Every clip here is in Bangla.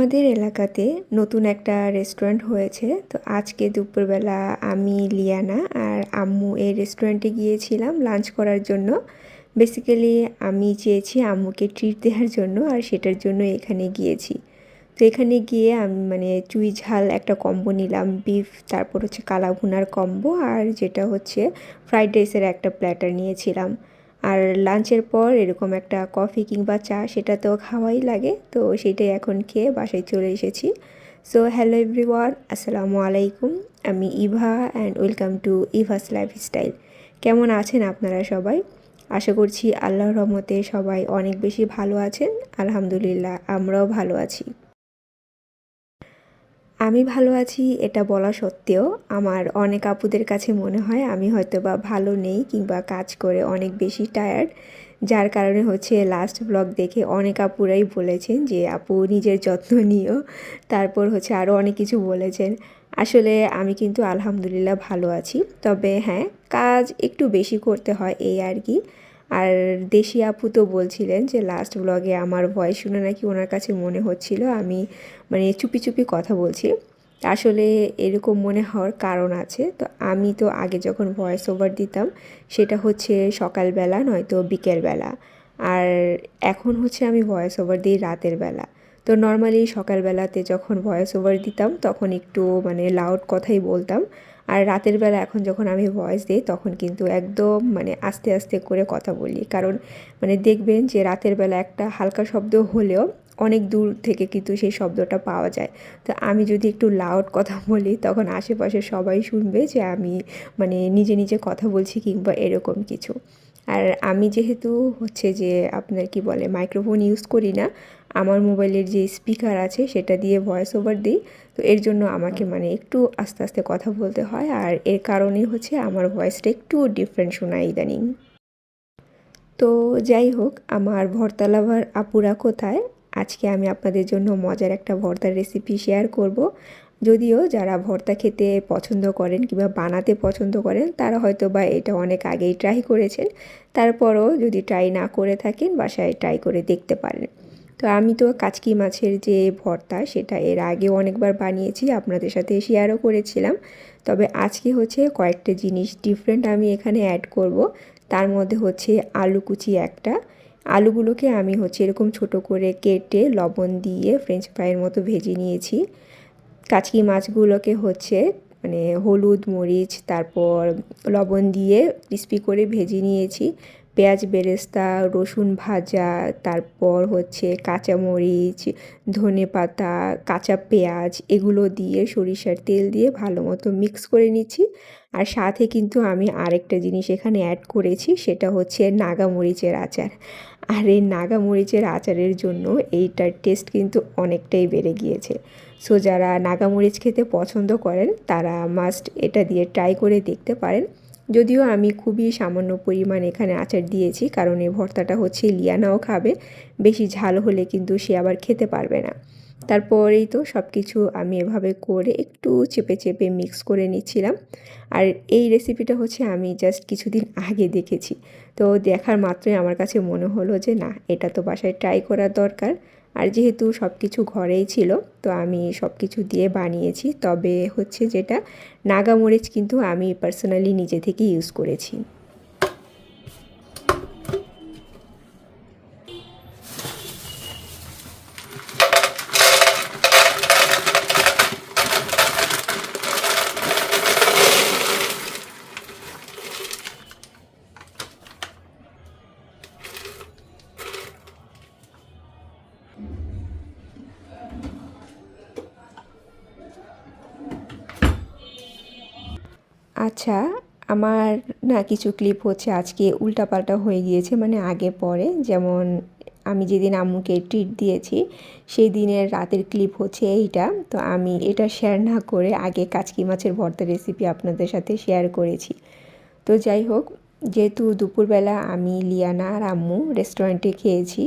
আমাদের এলাকাতে নতুন একটা রেস্টুরেন্ট হয়েছে। তো আজকে দুপুরবেলা আমি, লিয়ানা আর আম্মু এই রেস্টুরেন্টে গিয়েছিলাম লাঞ্চ করার জন্য। বেসিক্যালি আমি চেয়েছি আম্মুকে ট্রিট দেওয়ার জন্য আর সেটার জন্য এখানে গিয়েছি। তো এখানে গিয়ে আমি মানে চুই ঝাল একটা কম্বো নিলাম বিফ তারপর হচ্ছে কালা ভুনার কম্বো আর যেটা হচ্ছে ফ্রাইড রাইসের একটা প্ল্যাটার নিয়েছিলাম। আর লাঞ্চের পর এরকম একটা কফি কিংবা চা সেটা তো খাওয়াই লাগে, তো সেটাই এখন খেয়ে বাসায় চলে এসেছি। সো হ্যালো এভরিওয়ান আসসালামু আলাইকুম। আমি Eva and welcome to Eva's lifestyle কেমন আছেন আপনারা সবাই? আশা করছি আল্লাহর রহমতে সবাই অনেক বেশি ভালো আছেন। আলহামদুলিল্লাহ, আমরাও ভালো আছি। আমি ভালো আছি, এটা বলা সত্ত্বেও আমার অনেক আপুদের কাছে মনে হয় আমি হয়তো বা ভালো নেই কিংবা কাজ করে অনেক বেশি টায়ার্ড যার কারণে হচ্ছে লাস্ট ব্লগ দেখে অনেক আপুরাই বলেছেন যে, আপু নিজের যত্ন নিও। তারপর হচ্ছে আরও অনেক কিছু বলেছেন। আসলে আমি কিন্তু আলহামদুলিল্লাহ ভালো আছি। তবে হ্যাঁ কাজ একটু বেশি করতে হয় এই আর কি। আর দেশি আপু তো বলছিলেন যে লাস্ট ব্লগে আমার ভয়েস শুনে নাকি ওনার কাছে মনে হচ্ছিল, আমি মানে চুপি চুপি কথা বলছি। আসলে এরকম মনে হওয়ার কারণ আছে, তো আমি তো আগে যখন ভয়েস ওভার দিতাম, সেটা হচ্ছে সকালবেলা নয়তো বিকেলবেলা আর এখন হচ্ছে আমি ভয়েস ওভার দিই রাতের বেলা। তো নর্মালি সকালবেলাতে যখন ভয়েস ওভার দিতাম, তখন একটু মানে লাউড কথাই বলতাম। আর রাতের বেলা এখন যখন আমি ভয়েস দিই, তখন কিন্তু একদম মানে আস্তে আস্তে করে কথা বলি। কারণ মানে দেখবেন যে রাতের বেলা একটা হালকা শব্দ হলেও অনেক দূর থেকে কিন্তু সেই শব্দটা পাওয়া যায়। তো আমি যদি একটু লাউড কথা বলি, তখন আশেপাশে সবাই শুনবে যে আমি মানে নিজে নিজে কথা বলছি কিংবা এরকম কিছু। আর আমি যেহেতু হচ্ছে যে আপনার কি বলে মাইক্রোফোন ইউজ করি না আমার মোবাইলের যে স্পিকার আছে সেটা দিয়ে ভয়েস ওভার দিই। তো এর জন্য আমাকে মানে একটু আস্তে আস্তে কথা বলতে হয় আর এর কারণেই হচ্ছে আমার ভয়েসটা একটু ডিফারেন্ট শোনায় ইদানিং। তো যাই হোক আমার ভর্তালাভার আপুরা কোথায়? আজকে আমি আপনাদের জন্য মজার একটা ভর্তার রেসিপি শেয়ার করব। যদিও যারা ভর্তা খেতে পছন্দ করেন কিংবা বানাতে পছন্দ করেন তারা হয়তো বা এটা অনেক আগেই ট্রাই করেছেন। তারপরও যদি ট্রাই না করে থাকেন বাসায় ট্রাই করে দেখতে পারেন। তো আমি তো কাচকি মাছের যে ভর্তা, সেটা এর আগে অনেকবার বানিয়েছি, আপনাদের সাথে শেয়ারও করেছিলাম। তবে আজকে হচ্ছে কয়েকটা জিনিস ডিফারেন্ট আমি এখানে অ্যাড করব। তার মধ্যে হচ্ছে আলু কুচি একটা। আলুগুলোকে আমি হচ্ছে এরকম ছোট করে কেটে লবণ দিয়ে ফ্রেঞ্চ ফ্রাইয়ের মতো ভেজে নিয়েছি। কাচকি মাছগুলোকে হচ্ছে মানে হলুদ, মরিচ, তারপর লবণ দিয়ে ক্রিস্পি করে ভেজে নিয়েছি। পেঁয়াজ বেরেস্তা, রসুন ভাজা, তারপর হচ্ছে কাঁচামরিচ, ধনে পাতা, কাঁচা পেঁয়াজ, এগুলো দিয়ে সরিষার তেল দিয়ে ভালো মতো মিক্স করে নিচ্ছি। আর সাথে কিন্তু আমি আরেকটা জিনিস এখানে অ্যাড করেছি, সেটা হচ্ছে নাগামরিচের আচার। আর এই নাগামরিচের আচারের জন্য এইটার টেস্ট কিন্তু অনেকটাই বেড়ে গিয়েছে। সো যারা নাগামরিচ খেতে পছন্দ করেন, তারা মাস্ট এটা দিয়ে ট্রাই করে দেখতে পারেন। যদিও আমি খুবই সামান্য পরিমাণ এখানে আচার দিয়েছি, কারণ এই ভর্তাটা হচ্ছে লিয়ানাও খাবে, বেশি ঝাল হলে কিন্তু সে আবার খেতে পারবে না। তারপরেই তো সব কিছু আমি এভাবে করে একটু চেপে চেপে মিক্স করে নিচ্ছিলাম। আর এই রেসিপিটা হচ্ছে আমি জাস্ট কিছুদিন আগে দেখেছি। তো দেখার মাত্রই আমার কাছে মনে হলো যে, না, এটা তো বাসায় ট্রাই করার দরকার। আর যেহেতু সব কিছু ঘরেই ছিল, তো আমি সব কিছু দিয়ে বানিয়েছি। তবে হচ্ছে যেটা নাগামরিচ কিন্তু আমি পার্সোনালি নিজে থেকে ইউজ করেছি। আচ্ছা আমার না কিছু ক্লিপ হচ্ছে আজকে উল্টাপাল্টা হয়ে গিয়েছে মানে আগে পরে। যেমন, আমি যেদিন আম্মুকে ট্রিট দিয়েছি সেই দিনের রাতের ক্লিপ হচ্ছে এইটা। তো আমি এটা শেয়ার না করে আগে কাচকি মাছের ভর্তা রেসিপি আপনাদের সাথে শেয়ার করেছি। তো যাই হোক, যেহেতু দুপুরবেলা আমি লিয়ানা আর আম্মু রেস্টুরেন্টে খেয়েছি,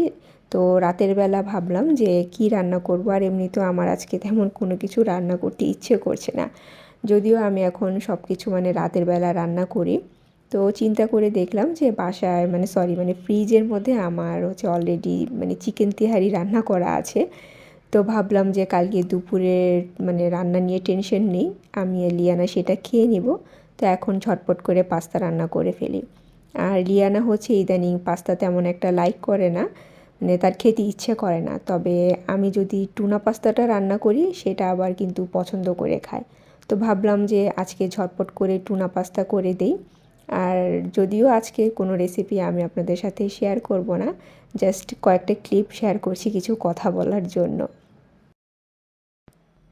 তো রাতের বেলা ভাবলাম যে কি রান্না করব? আর এমনি তো আমার আজকে তেমন কোনো কিছু রান্না করতে ইচ্ছে করছে না। যদিও আমি এখন সব কিছু মানে রাতের বেলা রান্না করি। তো চিন্তা করে দেখলাম যে বাসায় মানে সরি মানে ফ্রিজের মধ্যে আমার হচ্ছে অলরেডি মানে চিকেন তিহারি রান্না করা আছে। তো ভাবলাম যে কালকে দুপুরের মানে রান্না নিয়ে টেনশন নেই, আমি লিয়ানা সেটা খেয়ে নিব। তো এখন ঝটপট করে পাস্তা রান্না করে ফেলি। আর লিয়ানা হচ্ছে ইদানিং পাস্তা তেমন একটা লাইক করে না মানে তার খেতে ইচ্ছে করে না। তবে আমি যদি টুনা পাস্তাটা রান্না করি, সেটা আবার কিন্তু পছন্দ করে খায়। তো ভাবলাম যে আজকে ঝটপট করে টুনা পাস্তা করে দেই। আর যদিও আজকে কোনো রেসিপি আমি আপনাদের সাথে শেয়ার করব না জাস্ট কয়েকটা ক্লিপ শেয়ার করছি কিছু কথা বলার জন্য।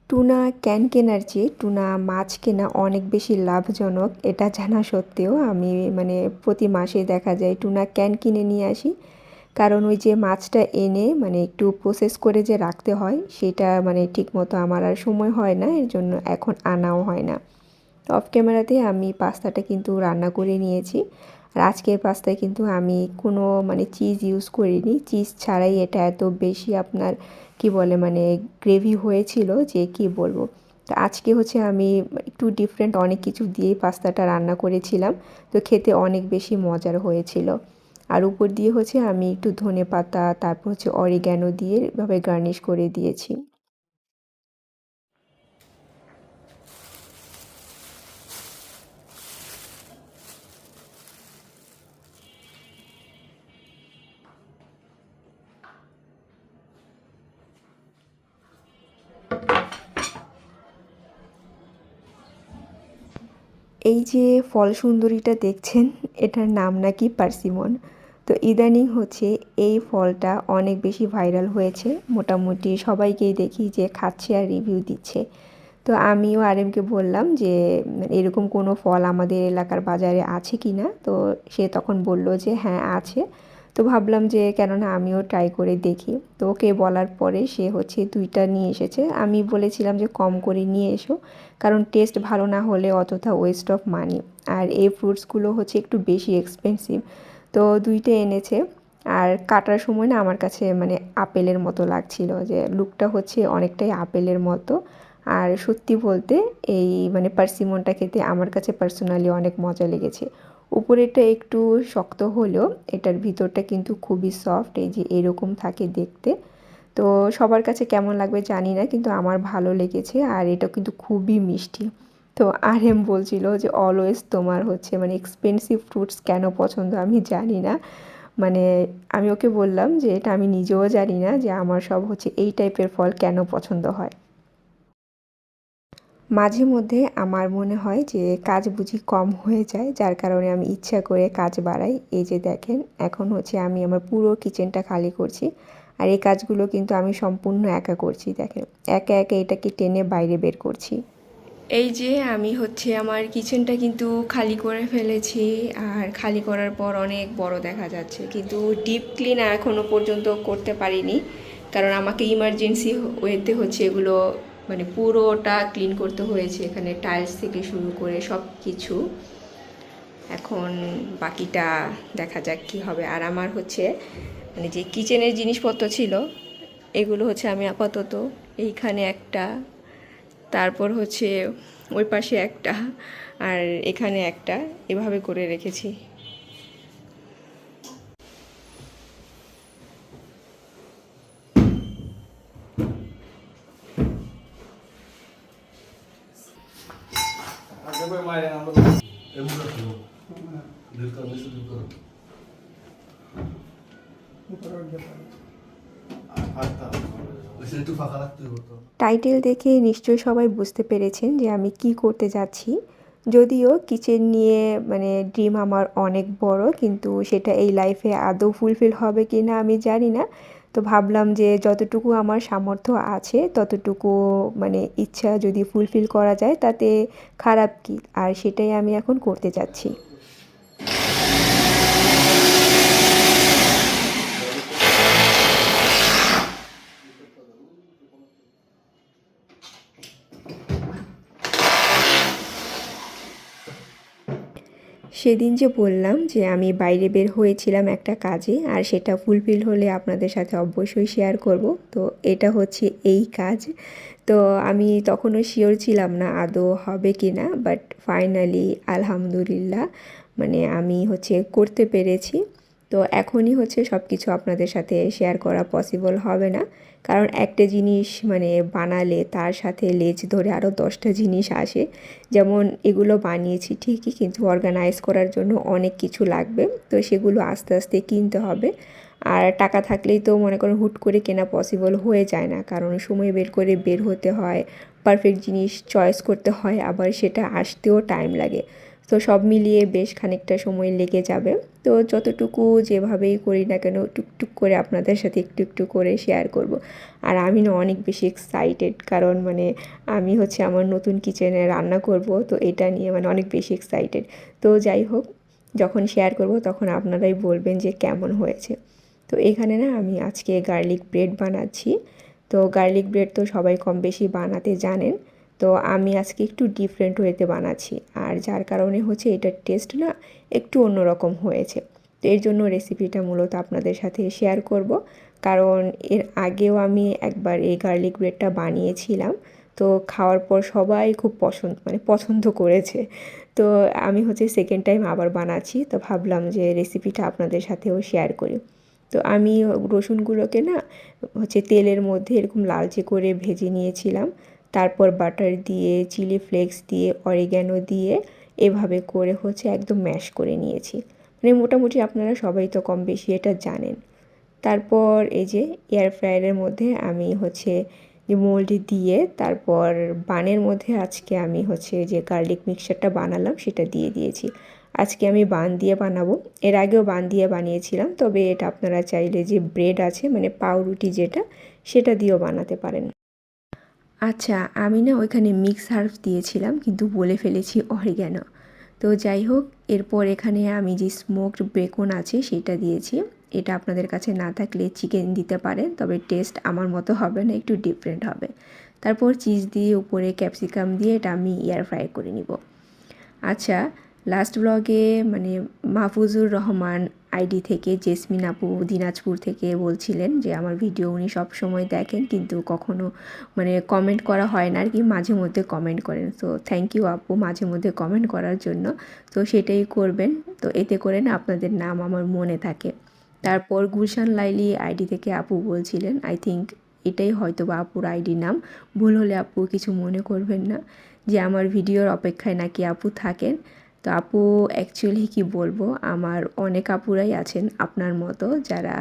টুনা ক্যান কেনার চেয়ে টুনা মাছ কেনা অনেক বেশি লাভজনক, এটা জানা সত্ত্বেও আমি মানে প্রতি মাসে দেখা যায় টুনা ক্যান কিনে নিয়ে আসি। কারণ ওই যে মাছটা এনে মানে একটু প্রসেস করে যে রাখতে হয়, সেটা মানে ঠিকমতো আমার আর সময় হয় না, এর জন্য এখন আনাও হয় না। অফ ক্যামেরাতে আমি পাস্তাটা কিন্তু রান্না করে নিয়েছি। আর আজকের পাস্তায় কিন্তু আমি কোনো মানে চিজ ইউজ করিনি। চিজ ছাড়াই এটা এত বেশি আপনার কি বলে মানে গ্রেভি হয়েছিল যে কি বলব। তো আজকে হচ্ছে আমি একটু ডিফারেন্ট অনেক কিছু দিয়েই পাস্তাটা রান্না করেছিলাম। তো খেতে অনেক বেশি মজার হয়েছিল। আর উপর দিয়ে হচ্ছে আমি একটু ধনে পাতা, তারপর হচ্ছে অরিগ্যানো দিয়ে এভাবে গার্নিশ করে দিয়েছি। এই যে ফল সুন্দরীটা দেখছেন, এটার নাম নাকি পার্সিমন। তো ইদানিং হচ্ছে এই ফলটা অনেক বেশি ভাইরাল হয়েছে। মোটামুটি সবাইকেই দেখি যে খাচ্ছে আর রিভিউ দিচ্ছে। তো আমিও আরএমকে বললাম যে, এরকম কোনো ফল আমাদের এলাকার বাজারে আছে কি না? তো সে তখন বলল যে হ্যাঁ আছে। তো ভাবলাম যে, কেননা আমিও ট্রাই করে দেখি। তো ওকে বলার পরে সে হচ্ছে দুইটা নিয়ে এসেছে। আমি বলেছিলাম যে, কম করে নিয়ে এসো, কারণ টেস্ট ভালো না হলে অতটা ওয়েস্ট অফ মানি আর এই ফ্রুটসগুলো হচ্ছে একটু বেশি এক্সপেন্সিভ তো দুইটা এনেছে। আর কাটার সময় না আমার কাছে মানে আপেলের মতো লাগছিল যে লুকটা হচ্ছে অনেকটাই আপেলের মতো। আর সত্যি বলতে এই মানে পার্সিমনটা খেতে আমার কাছে পার্সোনালি অনেক মজা লেগেছে। উপরেটা একটু শক্ত হলেও এটার ভিতরটা কিন্তু খুবই সফট এই যে এরকম থাকে দেখতে। তো সবার কাছে কেমন লাগবে জানি না, কিন্তু আমার ভালো লেগেছে আর এটা কিন্তু খুবই মিষ্টি। তো আর এম বলছিল যে অলওয়েজ তোমার হচ্ছে মানে এক্সপেন্সিভ ফ্রুটস কেন পছন্দ আমি জানি না। মানে আমি ওকে বললাম যে এটা আমি নিজেও জানি না যে আমার সব হচ্ছে এই টাইপের ফল কেন পছন্দ হয়। মাঝে মধ্যে আমার মনে হয় যে কাজ বুঝি কম হয়ে যায়, যার কারণে আমি ইচ্ছা করে কাজ বাড়াই। এই যে দেখেন, এখন হচ্ছে আমি আমার পুরো কিচেনটা খালি করছি আর এই কাজগুলো কিন্তু আমি সম্পূর্ণ একা করছি, দেখেন। একা একা এটাকে টেনে বাইরে বের করছি। এই যে আমি হচ্ছে আমার কিচেনটা কিন্তু খালি করে ফেলেছি, আর খালি করার পর অনেক বড় দেখা যাচ্ছে। কিন্তু ডিপ ক্লিন এখনও পর্যন্ত করতে পারিনি, কারণ আমাকে ইমার্জেন্সি ওয়েতে হচ্ছে এগুলো মানে পুরোটা ক্লিন করতে হয়েছে। এখানে টাইলস থেকে শুরু করে সব কিছু এখন বাকিটা দেখা যাক কী হবে। আর আমার হচ্ছে মানে যে কিচেনের জিনিসপত্র ছিল, এগুলো হচ্ছে আমি আপাতত এইখানে একটা তারপর হচ্ছে ওই পাশে একটা আর এখানে একটা এভাবে করে রেখেছি। টাইটেল দেখে নিশ্চয়ই সবাই বুঝতে পেরেছেন যে আমি কি করতে যাচ্ছি। যদিও কিচেন নিয়ে মানে ড্রিম আমার অনেক বড়, কিন্তু সেটা এই লাইফে আদৌ ফুলফিল হবে কি না আমি জানি না। তো ভাবলাম যে যতটুকু আমার সামর্থ্য আছে, ততটুকু মানে ইচ্ছা যদি ফুলফিল করা যায়, তাতে খারাপ কি? আর সেটাই আমি এখন করতে যাচ্ছি। সেদিন যে বললাম যে আমি বাইরে বের হয়েছিলাম একটা কাজে, আর সেটা ফুলফিল হলে আপনাদের সাথে অবশ্যই শেয়ার করব। তো এটা হচ্ছে এই কাজ। তো আমি তখনও শিওর ছিলাম না আদৌ হবে কি না বাট ফাইনালি আলহামদুলিল্লাহ মানে আমি হচ্ছে করতে পেরেছি। তো এখনই হচ্ছে সব কিছু আপনাদের সাথে শেয়ার করা পসিবল হবে না। কারণ একটা জিনিস মানে বানালে তার সাথে লেজ ধরে আরও দশটা জিনিস আসে। যেমন এগুলো বানিয়েছি ঠিকই কিন্তু অর্গানাইজ করার জন্য অনেক কিছু লাগবে। তো সেগুলো আস্তে আস্তে কিনতে হবে। আর টাকা থাকলেই তো মনে করেন হুট করে কেনা পসিবল হয়ে যায় না। কারণ সময় বের করে বের হতে হয় পারফেক্ট জিনিস চয়েস করতে হয়, আবার সেটা আসতেও টাইম লাগে। তো সব মিলিয়ে বেশ খানিকটা সময় লেগে যাবে। তো যতটুকু যেভাবেই করি না কেন, টুকটুক করে আপনাদের সাথে একটু একটু করে শেয়ার করব। আর আমি না অনেক বেশি এক্সাইটেড কারণ মানে আমি হচ্ছে আমার নতুন কিচেনে রান্না করব, তো এটা নিয়ে মানে অনেক বেশি এক্সাইটেড তো যাই হোক, যখন শেয়ার করব তখন আপনারাই বলবেন যে কেমন হয়েছে। তো এখানে না আমি আজকে গার্লিক ব্রেড বানাচ্ছি। তো গার্লিক ব্রেড তো সবাই কম বেশি বানাতে জানেন। তো আমি আজকে একটু ডিফারেন্ট ওয়েতে বানাচ্ছি। আর যার কারণে হচ্ছে এটার টেস্ট না একটু অন্যরকম হয়েছে। তো এর জন্য রেসিপিটা মূলত আপনাদের সাথে শেয়ার করব। কারণ এর আগেও আমি একবার এই গার্লিক ব্রেডটা বানিয়েছিলাম। তো খাওয়ার পর সবাই খুব পছন্দ মানে পছন্দ করেছে। তো আমি হচ্ছে সেকেন্ড টাইম আবার বানাচ্ছি। তো ভাবলাম যে রেসিপিটা আপনাদের সাথেও শেয়ার করি। তো আমি রসুনগুলোকে না হচ্ছে তেলের মধ্যে এরকম লালচে করে ভেজে নিয়েছিলাম। তারপর বাটার দিয়ে, চিলি ফ্লেক্স দিয়ে, অরিগ্যানো দিয়ে এভাবে করে হচ্ছে একদম ম্যাশ করে নিয়েছি। মানে মোটামুটি আপনারা সবাই তো কম বেশি এটা জানেন। তারপর এই যে এয়ার ফ্রায়ারের মধ্যে আমি হচ্ছে যে মোল্ড দিয়ে, তারপর বানের মধ্যে আজকে আমি হচ্ছে যে গার্লিক মিক্সারটা বানালাম, সেটা দিয়ে দিয়েছি। আজকে আমি বান দিয়ে বানাবো। এর আগেও বান দিয়ে বানিয়েছিলাম, তবে এটা আপনারা চাইলে যে ব্রেড আছে মানে পাউরুটি যেটা, সেটা দিয়েও বানাতে পারেন। আচ্ছা আমি না ওইখানে মিক্স হার্ভ দিয়েছিলাম, কিন্তু বলে ফেলেছি অরিগ্যানো তো যাই হোক, এরপর এখানে আমি যে স্মোকড বেকন আছে, সেটা দিয়েছি। এটা আপনাদের কাছে না থাকলে চিকেন দিতে পারে তবে টেস্ট আমার মতো হবে না, একটু ডিফারেন্ট হবে। তারপর চিজ দিয়ে উপরে ক্যাপসিকাম দিয়ে এটা আমি এয়ার ফ্রাই করে নিব। আচ্ছা লাস্ট ব্লগে মানে মাহফুজুর রহমান আইডি থেকে, জেসমিন আপু দিনাজপুর থেকে বলছিলেন যে, আমার ভিডিও উনি সব সময় দেখেন, কিন্তু কখনো মানে কমেন্ট করা হয় না আর কি মাঝে মধ্যে কমেন্ট করেন। তো থ্যাংক ইউ আপু মাঝে মধ্যে কমেন্ট করার জন্য। তো সেটাই করবেন। তো এতে করে না আপনাদের নাম আমার মনে থাকে। তারপর গুলশান লাইলি আইডি থেকে আপু বলছিলেন আই থিঙ্ক এটাই হয়তো বা আপুর আইডি নাম। ভুল হলে আপু কিছু মনে করবেন না যে, আমার ভিডিওর অপেক্ষায় নাকি আপু থাকেন। তো আপু অ্যাকচুয়ালি কি বলব, আমার অনেক আপুরাই আছেন আপনার মতো যারা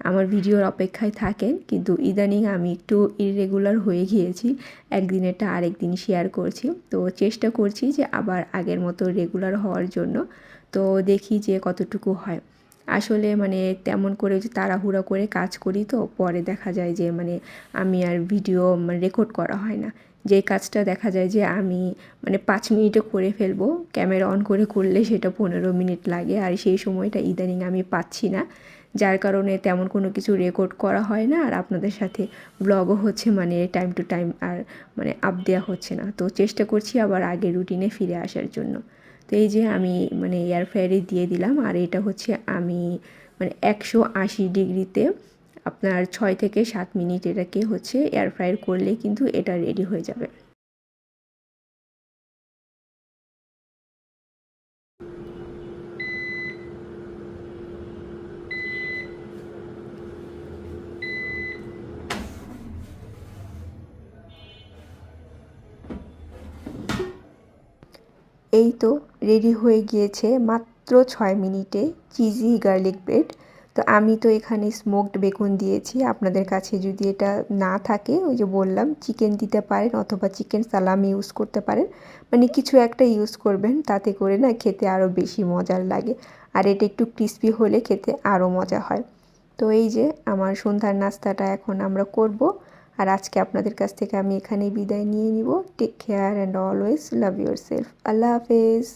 আমার ভিডিওর অপেক্ষায় থাকেন। কিন্তু ইদানিং আমি একটু ইরেগুলার হয়ে গিয়েছি, একদিনেরটা আরেক দিন শেয়ার করছি। তো চেষ্টা করছি যে আবার আগের মতো রেগুলার হওয়ার জন্য। তো দেখি যে কতটুকু হয়। আসলে মানে তেমন করে যে তাড়াহুড়া করে কাজ করি তো, পরে দেখা যায় যে মানে আমি আর ভিডিও মানে রেকর্ড করা হয় না। যে কাজটা দেখা যায় যে আমি মানে পাঁচ মিনিটে করে ফেলব ক্যামেরা অন করে করলে সেটা পনেরো মিনিট লাগে আর সেই সময়টা ইদানিং আমি পাচ্ছি না। যার কারণে তেমন কোনো কিছু রেকর্ড করা হয় না আর আপনাদের সাথে ব্লগও হচ্ছে মানে টাইম টু টাইম আর মানে আপ দেওয়া হচ্ছে না। তো চেষ্টা করছি আবার আগে রুটিনে ফিরে আসার জন্য। এই যে আমি মানে এয়ার ফ্রায়ারে দিয়ে দিলাম, আর এটা হচ্ছে আমি মানে একশো আশি ডিগ্রিতে আপনার ছয় থেকে সাত মিনিট এটাকে হচ্ছে এয়ার ফ্রায়ার করলে কিন্তু এটা রেডি হয়ে যাবে। এই তো রেডি হয়ে গিয়েছে মাত্র ছয় মিনিটে চিজি গার্লিক ব্রেড। তো আমি তো এখানে স্মোকড বেকন দিয়েছি। আপনাদের কাছে যদি এটা না থাকে, ওই যে বললাম চিকেন দিতে পারেন অথবা চিকেন সালাম ইউজ করতে পারেন। মানে কিছু একটা ইউজ করবেন, তাতে করে না খেতে আরও বেশি মজার লাগে। আর এটা একটু ক্রিস্পি হলে খেতে আরও মজা হয়। তো এই যে আমার সন্ধ্যার নাস্তাটা এখন আমরা করব। আর আজকে আপনাদের কাছ থেকে আমি এখানেই বিদায় নিয়ে নিব। Take care and always love yourself আল্লাহ হাফেজ।